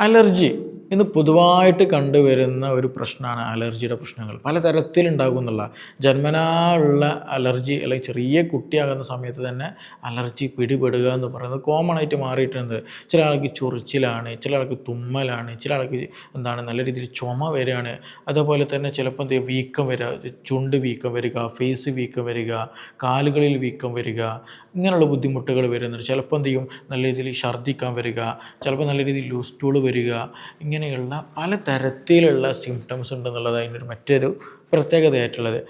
Allergy. ഇന്ന് പൊതുവായിട്ട് കണ്ടുവരുന്ന ഒരു പ്രശ്നമാണ് അലർജിയുടെ പ്രശ്നങ്ങൾ. പലതരത്തിലുണ്ടാകും എന്നുള്ള ജന്മനാ ഉള്ള അലർജി അല്ലെങ്കിൽ ചെറിയ കുട്ടിയാകുന്ന സമയത്ത് തന്നെ അലർജി പിടിപെടുക എന്ന് പറയുന്നത് കോമൺ ആയിട്ട് മാറിയിട്ടുണ്ട്. ചില ആൾക്ക് ചൊറിച്ചിലാണ് ചില ആൾക്ക് തുമ്മലാണ് ചില ആൾക്ക് എന്താണ് നല്ല രീതിയിൽ ചുമ വരികയാണ് അതേപോലെ തന്നെ ചിലപ്പോൾ എന്ത് വീക്കം വരിക ചുണ്ട് വീക്കം വരിക ഫേസ് വീക്കം വരിക കാലുകളിൽ വീക്കം വരിക ഇങ്ങനെയുള്ള ബുദ്ധിമുട്ടുകൾ വരുന്നുണ്ട്. ചിലപ്പോൾ എന്ത് നല്ല രീതിയിൽ ഛർദ്ദിക്കാൻ വരിക ചിലപ്പോൾ നല്ല രീതിയിൽ ലൂസ് സ്റ്റൂൾ വരിക ഇങ്ങനെയുള്ള പല തരത്തിലുള്ള സിംറ്റംസ് ഉണ്ടെന്നുള്ളത് അതിന്റെ ഒരു മറ്റൊരു പ്രത്യേകതയായിട്ടുള്ളത്.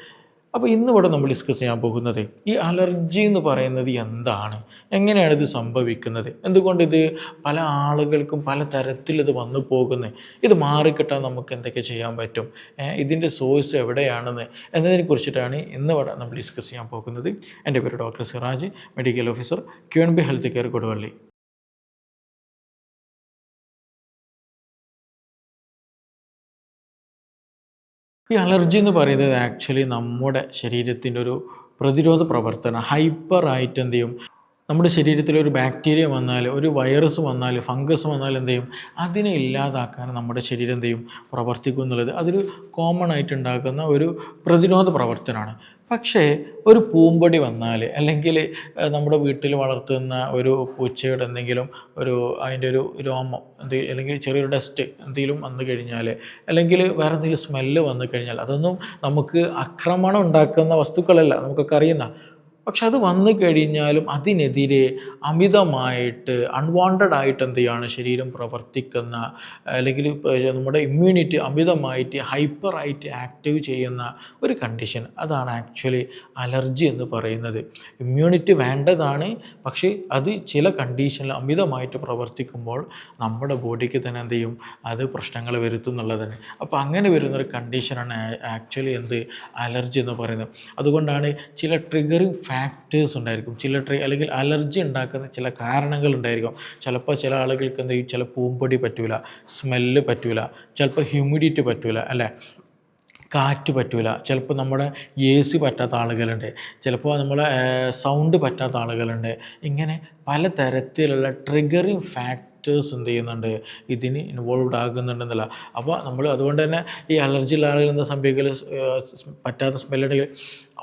അപ്പോൾ ഇന്നിവിടെ നമ്മൾ ഡിസ്കസ് ചെയ്യാൻ പോകുന്നത് ഈ അലർജി എന്ന് പറയുന്നത് എന്താണ്? എങ്ങനെയാണ് ഇത് സംഭവിക്കുന്നത്? എന്തുകൊണ്ട് ഇത് പല ആളുകൾക്കും പല തരത്തിൽ ഇത് വന്നു പോകുന്നത്? ഇത് മാറിക്കിട്ടാൻ നമുക്ക് എന്തൊക്കെ ചെയ്യാൻ പറ്റും? ഇതിന്റെ സോഴ്സ് എവിടെയാണെന്ന് എന്നതിനെ കുറിച്ചിട്ടാണ് ഇന്നിവിടെ നമ്മൾ ഡിസ്കസ് ചെയ്യാൻ പോകുന്നത്. എന്റെ പേര് doctor Siraj medical officer Q N B health care Koduvally. ഈ അലർജി എന്ന് പറയുന്നത് ആക്ച്വലി നമ്മുടെ ശരീരത്തിന്റെ ഒരു പ്രതിരോധ പ്രവർത്തനം ഹൈപ്പർ ആയിട്ട് എന്ത് ചെയ്യും? നമ്മുടെ ശരീരത്തിൽ ഒരു ബാക്ടീരിയ വന്നാൽ ഒരു വൈറസ് വന്നാൽ ഫംഗസ് വന്നാൽ എന്ത് ചെയ്യും? അതിനെ ഇല്ലാതാക്കാൻ നമ്മുടെ ശരീരം എന്ത് ചെയ്യും? പ്രവർത്തിക്കും എന്നുള്ളത് അതൊരു കോമൺ ആയിട്ട് ഉണ്ടാക്കുന്ന ഒരു പ്രതിരോധ പ്രവർത്തനമാണ്. പക്ഷേ ഒരു പൂമ്പടി വന്നാൽ അല്ലെങ്കിൽ നമ്മുടെ വീട്ടിൽ വളർത്തുന്ന ഒരു പൂച്ചയുടെ എന്തെങ്കിലും ഒരു അതിന്റെ ഒരു രോമം എന്തെങ്കിലും അല്ലെങ്കിൽ ചെറിയൊരു ഡസ്റ്റ് എന്തെങ്കിലും വന്നു കഴിഞ്ഞാൽ അല്ലെങ്കിൽ വേറെ എന്തെങ്കിലും സ്മെല്ല് വന്നു കഴിഞ്ഞാൽ അതൊന്നും നമുക്ക് ആക്രമണം ഉണ്ടാക്കുന്ന വസ്തുക്കളല്ല. നമുക്കൊക്കെ അറിയുന്ന പക്ഷെ അത് വന്നു കഴിഞ്ഞാലും അതിനെതിരെ അമിതമായിട്ട് അൺവാണ്ടഡ് ആയിട്ട് എന്ത് ചെയ്യാണ് ശരീരം പ്രവർത്തിക്കുന്ന അല്ലെങ്കിൽ നമ്മുടെ ഇമ്മ്യൂണിറ്റി അമിതമായിട്ട് ഹൈപ്പറായിട്ട് ആക്റ്റീവ് ചെയ്യുന്ന ഒരു കണ്ടീഷൻ അതാണ് ആക്ച്വലി അലർജി എന്ന് പറയുന്നത്. ഇമ്മ്യൂണിറ്റി വേണ്ടതാണ് പക്ഷേ അത് ചില കണ്ടീഷനിൽ അമിതമായിട്ട് പ്രവർത്തിക്കുമ്പോൾ നമ്മുടെ ബോഡിക്ക് തന്നെ എന്ത് ചെയ്യും? അത് പ്രശ്നങ്ങൾ വരുത്തും എന്നുള്ളതാണ് അപ്പോൾ അങ്ങനെ വരുന്നൊരു കണ്ടീഷനാണ് ആക്ച്വലി എന്ത്? അലർജി എന്ന് പറയുന്നത്. അതുകൊണ്ടാണ് ചില ട്രിഗറിങ് ഫാക്ടേഴ്സ് ഉണ്ടായിരിക്കും. ചില ട്രീ അല്ലെങ്കിൽ അലർജി ഉണ്ടാക്കുന്ന ചില കാരണങ്ങൾ ഉണ്ടായിരിക്കും. ചിലപ്പോൾ ചില ആളുകൾക്ക് എന്ത് ചെയ്യും? ചില പൂമ്പൊടി പറ്റൂല സ്മെല്ല് പറ്റൂല ചിലപ്പോൾ ഹ്യൂമിഡിറ്റി പറ്റൂല അല്ലേ? കാറ്റ് പറ്റൂല. ചിലപ്പോൾ നമ്മുടെ എ സി പറ്റാത്ത ആളുകളുണ്ട്. ചിലപ്പോൾ നമ്മളെ സൗണ്ട് പറ്റാത്ത ആളുകളുണ്ട്. ഇങ്ങനെ പലതരത്തിലുള്ള ട്രിഗറിങ് ഫാക്ടേഴ്സ് എന്ത് ചെയ്യുന്നുണ്ട്? ഇതിന് ഇൻവോൾവ് ആകുന്നുണ്ടെന്നല്ല. അപ്പോൾ നമ്മൾ അതുകൊണ്ട് തന്നെ ഈ അലർജി ആളുകൾ എന്താ സംഭവിക്കൽ പറ്റാത്ത സ്മെല്ലുണ്ടെങ്കിൽ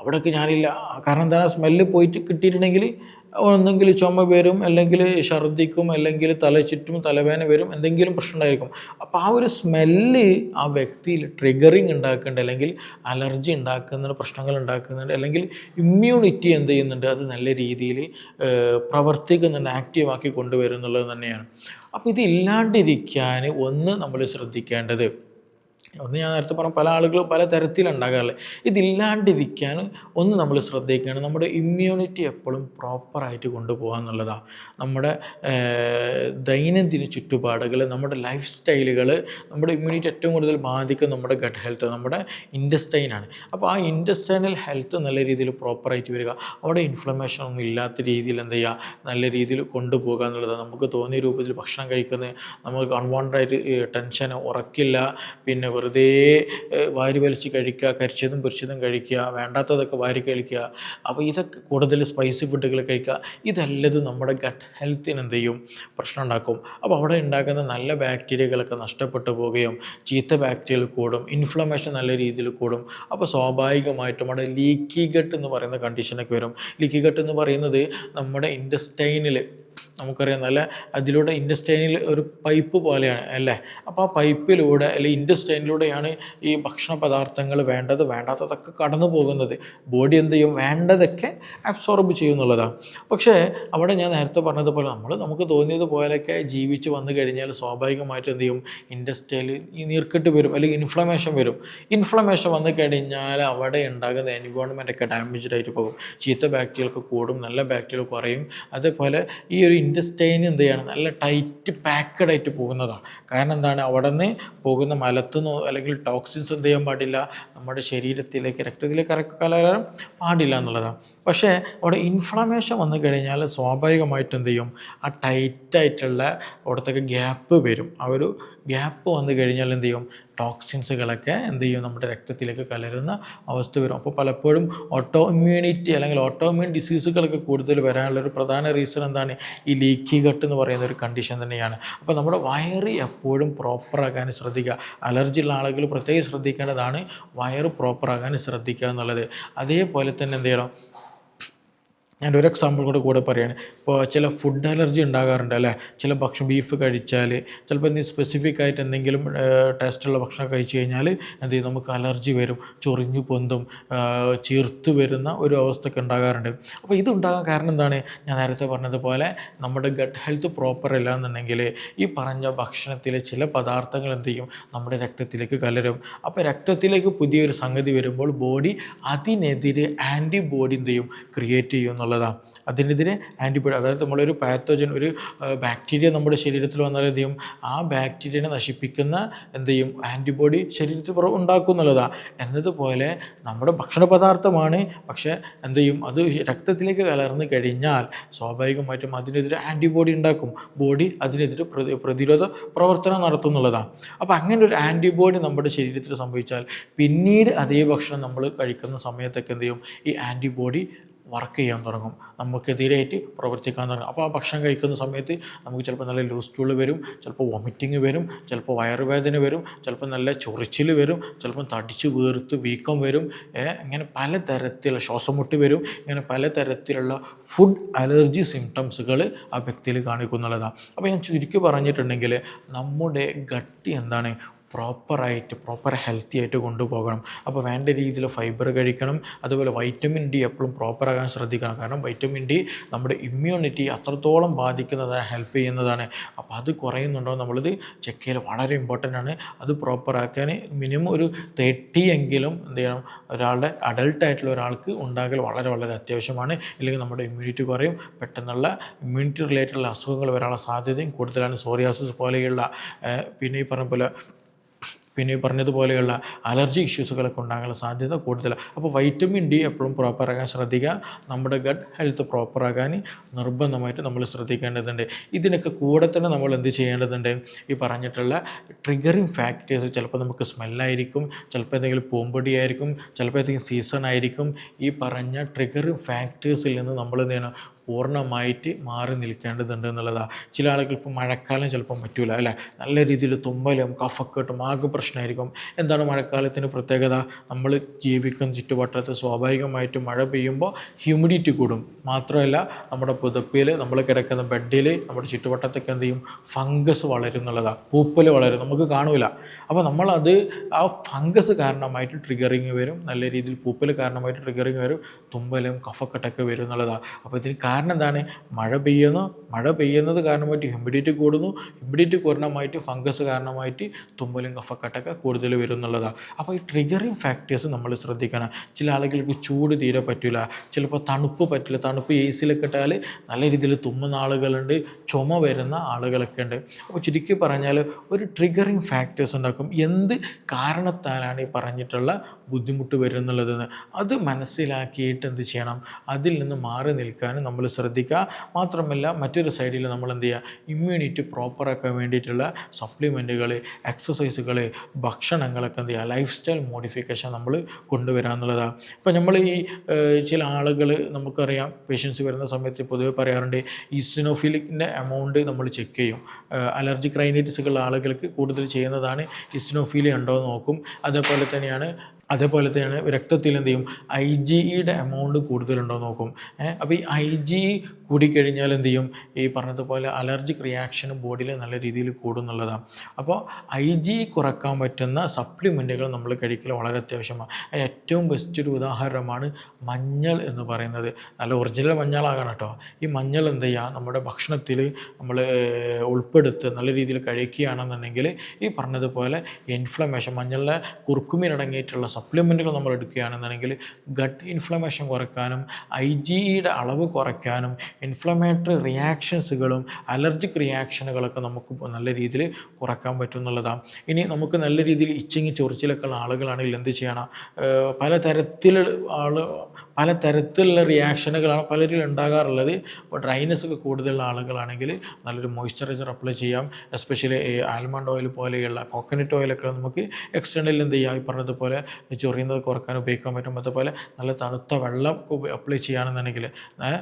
അവിടെയൊക്കെ ഞാനില്ല. കാരണം എന്താണ് സ്മെല്ല് പോയിട്ട് കിട്ടിയിട്ടുണ്ടെങ്കിൽ ഒന്നെങ്കിൽ ചുമ വരും അല്ലെങ്കിൽ ഛർദ്ദിക്കും അല്ലെങ്കിൽ തലച്ചുറ്റും തലവേന വരും എന്തെങ്കിലും പ്രശ്നം ഉണ്ടായിരിക്കും. അപ്പോൾ ആ ഒരു സ്മെല്ല് ആ വ്യക്തിയിൽ ട്രിഗറിങ് ഉണ്ടാക്കുന്നുണ്ട് അല്ലെങ്കിൽ അലർജി ഉണ്ടാക്കുന്നുണ്ട് പ്രശ്നങ്ങൾ ഉണ്ടാക്കുന്നുണ്ട് അല്ലെങ്കിൽ ഇമ്മ്യൂണിറ്റി എന്ത് ചെയ്യുന്നുണ്ട് അത് നല്ല രീതിയിൽ പ്രവർത്തിക്കുന്നുണ്ട് ആക്റ്റീവ് ആക്കി കൊണ്ടുവരുന്നുള്ളത് തന്നെയാണ്. അപ്പോൾ ഇത് ഇല്ലാണ്ടിരിക്കാൻ ഒന്ന് നമ്മൾ ശ്രദ്ധിക്കേണ്ടത് ഒന്ന് ഞാൻ നേരത്തെ പറഞ്ഞ പല ആളുകളും പല തരത്തിലുണ്ടാകാറില്ല? ഇതില്ലാണ്ടിരിക്കാൻ ഒന്ന് നമ്മൾ ശ്രദ്ധിക്കുകയാണ് നമ്മുടെ ഇമ്മ്യൂണിറ്റി എപ്പോഴും പ്രോപ്പറായിട്ട് കൊണ്ടുപോകുക എന്നുള്ളതാണ് നമ്മുടെ ദൈനംദിന ചുറ്റുപാടുകൾ നമ്മുടെ ലൈഫ് സ്റ്റൈലുകൾ നമ്മുടെ ഇമ്മ്യൂണിറ്റി ഏറ്റവും കൂടുതൽ ബാധിക്കുന്ന നമ്മുടെ ഗട്ട് ഹെൽത്ത് നമ്മുടെ ഇൻഡസ്റ്റൈനാണ് അപ്പോൾ ആ ഇൻഡസ്റ്റൈനൽ ഹെൽത്ത് നല്ല രീതിയിൽ പ്രോപ്പറായിട്ട് വരിക. അവിടെ ഇൻഫ്ലമേഷൻ ഒന്നും ഇല്ലാത്ത രീതിയിൽ എന്ത് ചെയ്യുക? നല്ല രീതിയിൽ കൊണ്ടുപോകുക എന്നുള്ളതാണ് നമുക്ക് തോന്നിയ രൂപത്തിൽ ഭക്ഷണം കഴിക്കുന്നത്. നമുക്ക് അൺവാണ്ടഡായിട്ട് ടെൻഷൻ ഉറക്കില്ല. പിന്നെ വെറുതെ വാരി വലിച്ച് കഴിക്കുക കരിച്ചതും പൊരിച്ചതും കഴിക്കുക വേണ്ടാത്തതൊക്കെ വാരി കഴിക്കുക. അപ്പോൾ ഇതൊക്കെ കൂടുതൽ സ്പൈസി ഫുഡുകൾ കഴിക്കുക. ഇതെല്ലതും നമ്മുടെ ഗട്ട് ഹെൽത്തിന് എന്ത് ചെയ്യും? പ്രശ്നം ഉണ്ടാക്കും. അപ്പോൾ അവിടെ ഉണ്ടാക്കുന്ന നല്ല ബാക്ടീരിയകളൊക്കെ നഷ്ടപ്പെട്ടു പോവുകയും ചീത്ത ബാക്ടീരിയകൾ കൂടും. ഇൻഫ്ലമേഷൻ നല്ല രീതിയിൽ കൂടും. അപ്പോൾ സ്വാഭാവികമായിട്ടും അവിടെ ലീക്കി ഗട്ട് എന്ന് പറയുന്ന കണ്ടീഷനൊക്കെ വരും. ലീക്കി ഗട്ട് എന്ന് പറയുന്നത് നമ്മുടെ ഇൻഡസ്റ്റൈനിൽ നമുക്കറിയാം നല്ല അതിലൂടെ ഇൻഡസ്റ്റൈനിൽ ഒരു പൈപ്പ് പോലെയാണ് അല്ലേ? അപ്പോൾ ആ പൈപ്പിലൂടെ അല്ലെങ്കിൽ ഇൻഡസ്റ്റൈനിലൂടെയാണ് ഈ ഭക്ഷണ പദാർത്ഥങ്ങൾ വേണ്ടത് വേണ്ടാത്തതൊക്കെ കടന്നു പോകുന്നത്. ബോഡി എന്ത് ചെയ്യും? വേണ്ടതൊക്കെ അബ്സോർബ് ചെയ്യും എന്നുള്ളതാണ്. പക്ഷേ അവിടെ ഞാൻ നേരത്തെ പറഞ്ഞതുപോലെ നമ്മൾ നമുക്ക് തോന്നിയത് പോലെയൊക്കെ ജീവിച്ച് വന്നു കഴിഞ്ഞാൽ സ്വാഭാവികമായിട്ട് എന്ത് ചെയ്യും? ഇൻഡസ്റ്റൈനിൽ ഈ നീർക്കെട്ട് വരും അല്ലെങ്കിൽ ഇൻഫ്ലമേഷൻ വരും. ഇൻഫ്ലമേഷൻ വന്നു കഴിഞ്ഞാൽ അവിടെ ഉണ്ടാകുന്ന എൻവയോൺമെന്റ് ഒക്കെ ഡാമേജ്ഡ് ആയിട്ട് പോകും. ചീത്ത ബാക്ടീരിയകൾക്ക് കൂടും നല്ല ബാക്ടീരിയ കുറയും. അതേപോലെ ഈ ഒരു ഇൻഡസ്റ്റൈൻ എന്ത് ചെയ്യണം? നല്ല ടൈറ്റ് പാക്കഡ് ആയിട്ട് പോകുന്നതാണ്. കാരണം എന്താണ്? അവിടെ നിന്ന് പോകുന്ന മലത്തുനിന്നോ അല്ലെങ്കിൽ ടോക്സിൻസ് എന്ത് ചെയ്യാൻ പാടില്ല. നമ്മുടെ ശരീരത്തിലേക്ക് രക്തത്തിലേക്ക് ഇറക്കി കലരാൻ പാടില്ല എന്നുള്ളതാണ്. പക്ഷേ അവിടെ ഇൻഫ്ലമേഷൻ വന്നു കഴിഞ്ഞാൽ സ്വാഭാവികമായിട്ട് എന്ത് ചെയ്യും? ആ ടൈറ്റായിട്ടുള്ള അവിടത്തേക്ക് ഗ്യാപ്പ് വരും. ആ ഒരു ഗ്യാപ്പ് വന്നു കഴിഞ്ഞാൽ എന്ത് ചെയ്യും? ടോക്സിൻസുകളൊക്കെ എന്ത് ചെയ്യും? നമ്മുടെ രക്തത്തിലേക്ക് കലരുന്ന അവസ്ഥ വരും. അപ്പോൾ പലപ്പോഴും ഓട്ടോ ഇമ്മ്യൂണിറ്റി അല്ലെങ്കിൽ ഓട്ടോ ഇമ്മ്യൂൺ ഡിസീസുകളൊക്കെ കൂടുതൽ വരാനുള്ള ഒരു പ്രധാന റീസൺ എന്താണ്? ഈ ലീക്കി ഗട്ട് എന്ന് പറയുന്ന ഒരു കണ്ടീഷൻ തന്നെയാണ്. അപ്പോൾ നമ്മുടെ വയറ് എപ്പോഴും പ്രോപ്പറാകാൻ ശ്രദ്ധിക്കുക. അലർജി ഉള്ള ആളുകൾ പ്രത്യേകം ശ്രദ്ധിക്കേണ്ടതാണ് വയറ് പ്രോപ്പറാകാൻ ശ്രദ്ധിക്കുക എന്നുള്ളത്. അതേപോലെ തന്നെ എന്ത് ചെയ്യണം? ഞാൻ ഒരു എക്സാമ്പിൾ കൂടെ കൂടെ പറയുകയാണ് ഇപ്പോൾ ചില ഫുഡ് അലർജി ഉണ്ടാകാറുണ്ട് അല്ലേ? ചില ഭക്ഷണം ബീഫ് കഴിച്ചാൽ ചിലപ്പോൾ എന്തെങ്കിലും സ്പെസിഫിക് ആയിട്ട് എന്തെങ്കിലും ടേസ്റ്റുള്ള ഭക്ഷണം കഴിച്ചു കഴിഞ്ഞാൽ എന്ത് ചെയ്യും? നമുക്ക് അലർജി വരും ചൊറിഞ്ഞു പൊന്തും ചീർത്ത് വരുന്ന ഒരു അവസ്ഥയൊക്കെ ഉണ്ടാകാറുണ്ട്. അപ്പോൾ ഇതുണ്ടാകാൻ കാരണം എന്താണ്? ഞാൻ നേരത്തെ പറഞ്ഞതുപോലെ നമ്മുടെ ഗട്ട് ഹെൽത്ത് പ്രോപ്പർ അല്ല എന്നുണ്ടെങ്കിൽ ഈ പറഞ്ഞ ഭക്ഷണത്തിലെ ചില പദാർത്ഥങ്ങൾ എന്ത് ചെയ്യും? നമ്മുടെ രക്തത്തിലേക്ക് കലരും. അപ്പോൾ രക്തത്തിലേക്ക് പുതിയൊരു സംഗതി വരുമ്പോൾ ബോഡി അതിനെതിരെ ആന്റിബോഡി എന്ത് ചെയ്യും? ക്രിയേറ്റ് ചെയ്യും എന്നുള്ളതാണ് അതിനെതിരെ ആന്റിബോഡി അതായത് നമ്മളൊരു പാത്തോജൻ ഒരു ബാക്ടീരിയ നമ്മുടെ ശരീരത്തിൽ വന്നാൽ എന്ത് ചെയ്യും? ആ ബാക്ടീരിയനെ നശിപ്പിക്കുന്ന എന്ത് ചെയ്യും? ആന്റിബോഡി ശരീരത്തിൽ ഉണ്ടാക്കും എന്നുള്ളതാണ് എന്നതുപോലെ നമ്മുടെ ഭക്ഷണ പദാർത്ഥമാണ് പക്ഷേ എന്ത് ചെയ്യും? അത് രക്തത്തിലേക്ക് കലർന്ന് കഴിഞ്ഞാൽ സ്വാഭാവികമായിട്ടും അതിനെതിരെ ആന്റിബോഡി ഉണ്ടാക്കും. ബോഡി അതിനെതിരെ പ്രതി പ്രതിരോധ പ്രവർത്തനം നടത്തുന്നുള്ളതാണ് അപ്പോൾ അങ്ങനെ ഒരു ആന്റിബോഡി നമ്മുടെ ശരീരത്തിൽ സംഭവിച്ചാൽ പിന്നീട് അതേ ഭക്ഷണം നമ്മൾ കഴിക്കുന്ന സമയത്തൊക്കെ എന്ത് ചെയ്യും? ഈ ആന്റിബോഡി വർക്ക് ചെയ്യാൻ തുടങ്ങും. നമുക്കെതിരായിട്ട് പ്രവർത്തിക്കാൻ തുടങ്ങും. അപ്പോൾ ആ ഭക്ഷണം കഴിക്കുന്ന സമയത്ത് നമുക്ക് ചിലപ്പോൾ നല്ല ലൂസ് സ്റ്റൂൾ വരും ചിലപ്പോൾ വോമിറ്റിങ് വരും ചിലപ്പോൾ വയറുവേദന വരും ചിലപ്പോൾ നല്ല ചൊറിച്ചിൽ വരും ചിലപ്പോൾ തടിച്ച് വീർത്ത് വീക്കം വരും. ഇങ്ങനെ പലതരത്തിലുള്ള ശ്വാസം മുട്ടി വരും. ഇങ്ങനെ പലതരത്തിലുള്ള ഫുഡ് അലർജി സിംറ്റംസുകൾ ആ വ്യക്തിയിൽ കാണിക്കുന്നുള്ളതാണ്. അപ്പോൾ ഞാൻ ചുരുക്കി പറഞ്ഞിട്ടുണ്ടെങ്കിൽ നമ്മുടെ ഗട്ടി എന്താണ്? പ്രോപ്പറായിട്ട് പ്രോപ്പർ ഹെൽത്തി ആയിട്ട് കൊണ്ടുപോകണം. അപ്പോൾ വേണ്ട രീതിയിൽ ഫൈബർ കഴിക്കണം. അതുപോലെ വൈറ്റമിൻ ഡി എപ്പോഴും പ്രോപ്പറാകാൻ ശ്രദ്ധിക്കണം. കാരണം വൈറ്റമിൻ ഡി നമ്മുടെ ഇമ്മ്യൂണിറ്റി അത്രത്തോളം ബാധിക്കുന്നതാണ് ഹെൽപ്പ് ചെയ്യുന്നതാണ്. അപ്പോൾ അത് കുറയുന്നുണ്ടോ നമ്മളിത് ചെക്ക് ചെയ്യൽ വളരെ ഇമ്പോർട്ടന്റ് ആണ്. അത് പ്രോപ്പറാക്കാൻ മിനിമം ഒരു തേർട്ടി എങ്കിലും എന്ത് ചെയ്യണം? ഒരാളുടെ അഡൾട്ട് ആയിട്ടുള്ള ഒരാൾക്ക് ഉണ്ടാകൽ വളരെ വളരെ അത്യാവശ്യമാണ്. ഇല്ലെങ്കിൽ നമ്മുടെ ഇമ്മ്യൂണിറ്റി കുറയും. പെട്ടെന്നുള്ള ഇമ്മ്യൂണിറ്റി റിലേറ്റഡുള്ള അസുഖങ്ങൾ വരാനുള്ള സാധ്യതയും കൂടുതലാണ്. സോറിയാസിസ് പോലെയുള്ള പിന്നെ ഈ പറഞ്ഞ പോലെ പിന്നെ ഈ പറഞ്ഞതുപോലെയുള്ള അലർജി ഇഷ്യൂസുകളൊക്കെ ഉണ്ടാകാനുള്ള സാധ്യത കൂടുതലാണ്. അപ്പോൾ വൈറ്റമിൻ ഡി എപ്പോഴും പ്രോപ്പറാകാൻ ശ്രദ്ധിക്കുക. നമ്മുടെ ഗട്ട് ഹെൽത്ത് പ്രോപ്പറാകാൻ നിർബന്ധമായിട്ട് നമ്മൾ ശ്രദ്ധിക്കേണ്ടതുണ്ട്. ഇതിനൊക്കെ കൂടെ തന്നെ നമ്മൾ എന്ത് ചെയ്യേണ്ടതുണ്ട്? ഈ പറഞ്ഞിട്ടുള്ള ട്രിഗറിങ് ഫാക്ടേഴ്സ് ചിലപ്പോൾ നമുക്ക് സ്മെല്ലായിരിക്കും ചിലപ്പോൾ എന്തെങ്കിലും പൂമ്പൊടിയായിരിക്കും ചിലപ്പോൾ എന്തെങ്കിലും സീസൺ ആയിരിക്കും. ഈ പറഞ്ഞ ട്രിഗറിങ് ഫാക്ടേഴ്സിൽ നിന്ന് നമ്മൾ എന്ത് ചെയ്യണം? പൂർണമായിട്ട് മാറി നിൽക്കേണ്ടതുണ്ട് എന്നുള്ളതാണ് ചില ആളുകൾ ഇപ്പോൾ മഴക്കാലം ചിലപ്പോൾ പറ്റൂല അല്ലേ? നല്ല രീതിയിൽ തുമ്മലും കഫക്കെട്ടും ആകെ പ്രശ്നമായിരിക്കും. എന്താണ് മഴക്കാലത്തിന് പ്രത്യേകത? നമ്മൾ ജീവിക്കുന്ന ചുറ്റുവട്ടത്ത് സ്വാഭാവികമായിട്ട് മഴ പെയ്യുമ്പോൾ ഹ്യൂമിഡിറ്റി കൂടും. മാത്രമല്ല നമ്മുടെ പുതപ്പിൽ നമ്മൾ കിടക്കുന്ന ബെഡിൽ നമ്മുടെ ചുറ്റുവട്ടത്തൊക്കെ എന്ത് ചെയ്യും? ഫംഗസ് വളരും എന്നുള്ളതാണ് പൂപ്പൽ വളരും. നമുക്ക് കാണൂല. അപ്പോൾ നമ്മളത് ആ ഫംഗസ് കാരണമായിട്ട് ട്രിഗറിങ് വരും. നല്ല രീതിയിൽ പൂപ്പൽ കാരണമായിട്ട് ട്രിഗറിങ് വരും. തുമ്പലും കഫക്കെട്ടൊക്കെ വരും എന്നുള്ളതാണ് അപ്പോൾ ഇതിന് കാരണം എന്താണ്? മഴ പെയ്യുന്നു. മഴ പെയ്യുന്നത് കാരണമായിട്ട് ഹ്യൂമിഡിറ്റി കൂടുന്നു. ഹ്യൂമിഡിറ്റി കാരണമായിട്ട് ഫംഗസ് കാരണമായിട്ട് തുമ്പലും കഫക്കെട്ടൊക്കെ കൂടുതൽ വരും എന്നുള്ളതാണ് അപ്പോൾ ഈ ട്രിഗറിങ് ഫാക്ടേഴ്സ് നമ്മൾ ശ്രദ്ധിക്കണം. ചില ആളുകൾക്ക് ചൂട് തീരെ പറ്റില്ല ചിലപ്പോൾ തണുപ്പ് പറ്റില്ല. തണുപ്പ് എ സിയിലൊക്കെ ഇട്ടാൽ നല്ല രീതിയിൽ തുമ്മുന്ന ആളുകളുണ്ട്. ചുമ വരുന്ന ആളുകളൊക്കെ ഉണ്ട്. അപ്പോൾ ചുരുക്കി പറഞ്ഞാൽ ഒരു ട്രിഗറിങ് ഫാക്ടേഴ്സ് ഉണ്ടാക്കും. എന്ത് കാരണത്താലാണ് ഈ പറഞ്ഞിട്ടുള്ള ബുദ്ധിമുട്ട് വരുന്നുള്ളതെന്ന്? അത് മനസ്സിലാക്കിയിട്ട് എന്ത് ചെയ്യണം? അതിൽ നിന്ന് മാറി നിൽക്കാനും നമ്മൾ ശ്രദ്ധിക്കുക. മാത്രമല്ല മറ്റൊരു സൈഡിൽ നമ്മൾ എന്ത് ചെയ്യുക? ഇമ്മ്യൂണിറ്റി പ്രോപ്പറാക്കാൻ വേണ്ടിയിട്ടുള്ള സപ്ലിമെന്റുകൾ എക്സസൈസുകൾ ഭക്ഷണങ്ങളൊക്കെ എന്ത് ചെയ്യുക? ലൈഫ് സ്റ്റൈൽ മോഡിഫിക്കേഷൻ നമ്മൾ കൊണ്ടുവരിക എന്നുള്ളതാണ്. ഇപ്പോൾ നമ്മൾ ഈ ചില ആളുകൾ നമുക്കറിയാം പേഷ്യൻസ് വരുന്ന സമയത്ത് പൊതുവെ പറയാറുണ്ട് ഇസിനോഫിലിക്കിന്റെ എമൗണ്ട് നമ്മൾ ചെക്ക് ചെയ്യും. അലർജിക് റൈനൈറ്റിസുള്ള ആളുകൾക്ക് കൂടുതൽ ചെയ്യുന്നതാണ് ഇസ്നോഫിലി ഉണ്ടോ എന്ന് നോക്കും. അതേപോലെ തന്നെയാണ് അതേപോലെ തന്നെ രക്തത്തിൽ എന്ത് ചെയ്യും? ഐ ജി ഇയുടെ എമൗണ്ട് കൂടുതലുണ്ടോ നോക്കും. അപ്പോൾ ഈ ഐ ജി കൂടിക്കഴിഞ്ഞാൽ എന്ത് ചെയ്യും? ഈ പറഞ്ഞതുപോലെ അലർജിക് റിയാക്ഷൻ ബോഡിയിൽ നല്ല രീതിയിൽ കൂടുന്നുള്ളതാണ്. അപ്പോൾ ഐ ജി കുറയ്ക്കാൻ പറ്റുന്ന സപ്ലിമെന്റുകൾ നമ്മൾ കഴിക്കൽ വളരെ അത്യാവശ്യമാണ്. അതിന് ഏറ്റവും ബെസ്റ്റ് ഒരു ഉദാഹരണമാണ് മഞ്ഞൾ എന്ന് പറയുന്നത്. നല്ല ഒറിജിനൽ മഞ്ഞളാകണം കേട്ടോ. ഈ മഞ്ഞൾ എന്ത് ചെയ്യുക നമ്മുടെ ഭക്ഷണത്തിൽ നമ്മൾ ഉൾപ്പെടുത്ത് നല്ല രീതിയിൽ കഴിക്കുകയാണെന്നുണ്ടെങ്കിൽ ഈ പറഞ്ഞതുപോലെ ഇൻഫ്ലമേഷൻ മഞ്ഞളിലെ കുറുക്കുമീൻ അടങ്ങിയിട്ടുള്ള സപ്ലിമെന്റുകൾ നമ്മൾ എടുക്കുകയാണെന്നുണ്ടെങ്കിൽ ഗട്ട് ഇൻഫ്ലമേഷൻ കുറയ്ക്കാനും ഐ ജിയുടെ അളവ് കുറയ്ക്കാനും ഇൻഫ്ലമേറ്ററി റിയാക്ഷൻസുകളും അലർജിക് റിയാക്ഷനുകളൊക്കെ നമുക്ക് നല്ല രീതിയിൽ കുറയ്ക്കാൻ പറ്റും എന്നുള്ളതാണ്. ഇനി നമുക്ക് നല്ല രീതിയിൽ ഇച്ചിങ് ചൊറിച്ചിലൊക്കെ ഉള്ള ആളുകളാണെങ്കിൽ എന്ത് ചെയ്യണം പല ആൾ പലതരത്തിലുള്ള റിയാക്ഷനുകളാണ് പലരിൽ ഉണ്ടാകാറുള്ളത്. ഇപ്പോൾ ഡ്രൈനസ് ഒക്കെ കൂടുതലുള്ള ആളുകളാണെങ്കിൽ നല്ലൊരു മോയ്സ്ചറൈസർ അപ്ലൈ ചെയ്യാം. എസ്പെഷ്യലി ആൽമണ്ട് ഓയിൽ പോലെയുള്ള കോക്കനട്ട് ഓയിലൊക്കെ നമുക്ക് എക്സ്റ്റേണലിൽ എന്ത് ചെയ്യാം? ഈ പറഞ്ഞതുപോലെ ചൊറിയുന്നത് കുറയ്ക്കാൻ ഉപയോഗിക്കാൻ പറ്റും. അതുപോലെ നല്ല തണുത്ത വെള്ളം അപ്ലൈ ചെയ്യുകയാണെന്നുണ്ടെങ്കിൽ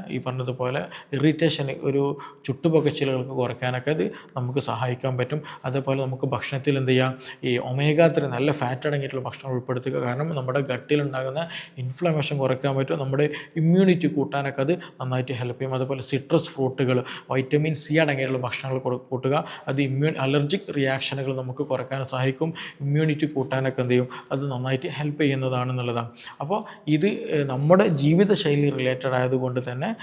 ഈ പറഞ്ഞതുപോലെ ഇറിറ്റേഷൻ ഒരു ചുട്ടുപൊക്കച്ചിലുകൾക്ക് കുറയ്ക്കാനൊക്കെ അത് നമുക്ക് സഹായിക്കാൻ പറ്റും. അതേപോലെ നമുക്ക് ഭക്ഷണത്തിൽ എന്ത് ചെയ്യാം? ഈ ഒമേഗ നല്ല ഫാറ്റ് അടങ്ങിയിട്ടുള്ള ഭക്ഷണം ഉൾപ്പെടുത്തുക. കാരണം നമ്മുടെ ഗട്ടിലുണ്ടാകുന്ന ഇൻഫ്ലമേഷൻ കുറയ്ക്കാൻ പറ്റും. നമ്മുടെ ഇമ്മ്യൂണിറ്റി കൂട്ടാനൊക്കെ അത് നന്നായിട്ട് ഹെൽപ്പ് ചെയ്യും. അതുപോലെ സിട്രസ് ഫ്രൂട്ടുകൾ വൈറ്റമിൻ സി അടങ്ങിയിട്ടുള്ള ഭക്ഷണങ്ങൾ കൂട്ടുക. അത് ഇമ്മ്യൂൺ അലർജിക് റിയാക്ഷനുകൾ നമുക്ക് കുറയ്ക്കാൻ സഹായിക്കും. ഇമ്മ്യൂണിറ്റി കൂട്ടാനൊക്കെ എന്ത് ചെയ്യും? അത് നന്നായിട്ട് ഹെൽപ്പ് ചെയ്യുന്നതാണെന്നുള്ളതാണ്. അപ്പോൾ ഇത് നമ്മുടെ ജീവിതശൈലി റിലേറ്റഡ് ആയതുകൊണ്ട് തന്നെ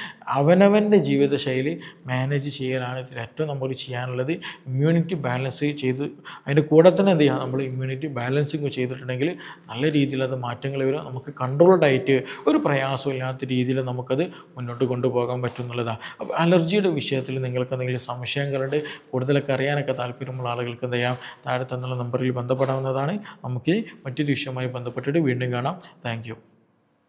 അവനവന്റെ ജീവിതശൈലി മാനേജ് ചെയ്യാനാണ് ഇതിൽ ഏറ്റവും നമ്മൾ ചെയ്യാനുള്ളത്. ഇമ്മ്യൂണിറ്റി ബാലൻസ് ചെയ്ത് അതിന്റെ കൂടെ തന്നെ എന്ത് ചെയ്യുക നമ്മൾ ഇമ്മ്യൂണിറ്റി ബാലൻസിങ് ചെയ്തിട്ടുണ്ടെങ്കിൽ നല്ല രീതിയിൽ അത് മാറ്റങ്ങൾ വരും. നമുക്ക് കൺട്രോൾഡ് ആയിട്ട് ഒരു പ്രയാസമില്ലാത്ത രീതിയിൽ നമുക്കത് മുന്നോട്ട് കൊണ്ടുപോകാൻ പറ്റും എന്നുള്ളതാണ് അപ്പോൾ അലർജിയുടെ വിഷയത്തിൽ നിങ്ങൾക്ക് എന്തെങ്കിലും സംശയങ്ങളുണ്ട് കൂടുതലൊക്കെ അറിയാനൊക്കെ താല്പര്യമുള്ള ആളുകൾക്ക് എന്ത് ചെയ്യാം? താഴെ തന്നുള്ള നമ്പറിൽ ബന്ധപ്പെടാവുന്നതാണ്. നമുക്ക് മറ്റൊരു വിഷയവുമായി ബന്ധപ്പെട്ടിട്ട് വീണ്ടും കാണാം. താങ്ക്